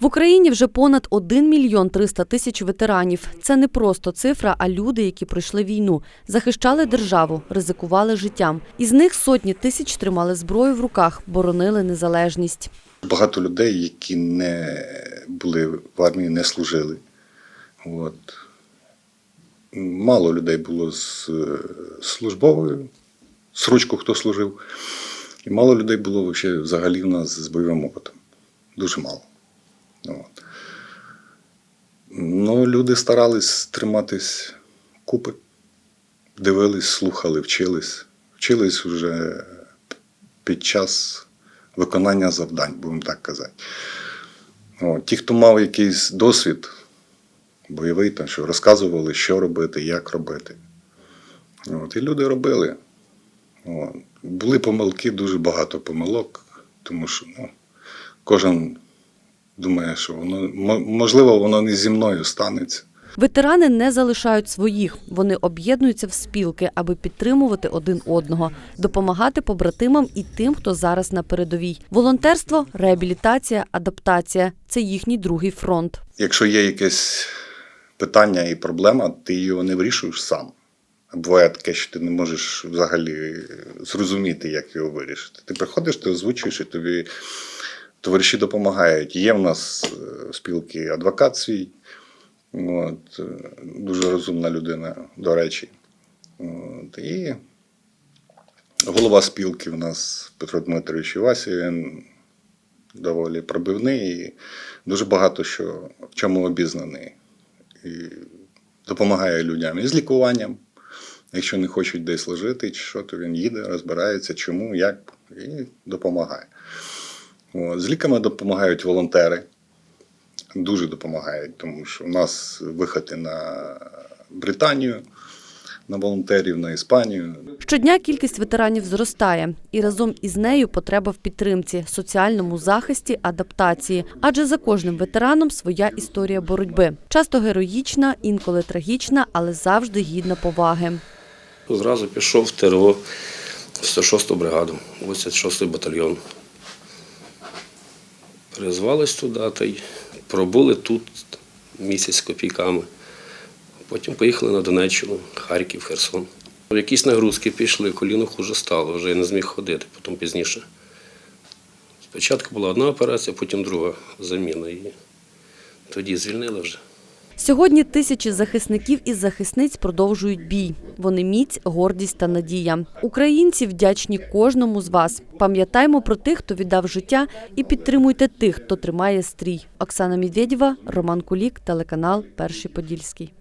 В Україні вже понад 1 мільйон 300 тисяч ветеранів. Це не просто цифра, а люди, які пройшли війну, захищали державу, ризикували життям. Із них сотні тисяч тримали зброю в руках, боронили незалежність. Багато людей, які не були в армії, не служили. От. Мало людей було з службовою, срочку хто служив. І мало людей було взагалі в нас з бойовим опитом. Дуже мало. От. Ну, люди старались триматись купи, дивились, слухали, вчились. Вчились вже під час виконання завдань, будемо так казати. От. Ті, хто мав якийсь досвід бойовий, там, що розказували, що робити, як робити. От. І люди робили. От. Були помилки, дуже багато помилок, тому що ну, кожен думає, що воно можливо, воно не зі мною станеться. Ветерани не залишають своїх. Вони об'єднуються в спілки, аби підтримувати один одного, допомагати побратимам і тим, хто зараз на передовій. Волонтерство, реабілітація, адаптація це їхній другий фронт. Якщо є якесь питання і проблема, ти його не вирішуєш сам. Буває таке, що ти не можеш взагалі зрозуміти, як його вирішити. Ти приходиш, ти озвучуєш, і тобі товариші допомагають. Є в нас е, спілки адвокат свій, от, е, дуже розумна людина, до речі. От, і голова спілки в нас Петро Дмитрович Івасі, він доволі пробивний і дуже багато що в чому обізнаний. І допомагає людям і з лікуванням. Якщо не хочуть десь лежати, чи що, то він їде, розбирається, чому, як, і допомагає. От. З ліками допомагають волонтери. Дуже допомагають, тому що у нас виходи на Британію, на волонтерів, на Іспанію. Щодня кількість ветеранів зростає, і разом із нею потреба в підтримці, соціальному захисті, адаптації. Адже за кожним ветераном своя історія боротьби. Часто героїчна, інколи трагічна, але завжди гідна поваги. Зразу пішов в ТРО в 106-ту бригаду, 86-й батальйон. Призвались туди та й пробули тут місяць з копійками. Потім поїхали на Донеччину, Харків, Херсон. Якісь нагрузки пішли, коліно хуже стало, вже я не зміг ходити, потім пізніше. Спочатку була одна операція, потім друга заміна. І тоді звільнили вже. Сьогодні тисячі захисників і захисниць продовжують бій. Вони міць, гордість та надія. Українці вдячні кожному з вас. Пам'ятаймо про тих, хто віддав життя, і підтримуйте тих, хто тримає стрій. Оксана Медведєва, Роман Кулік, телеканал Перший Подільський.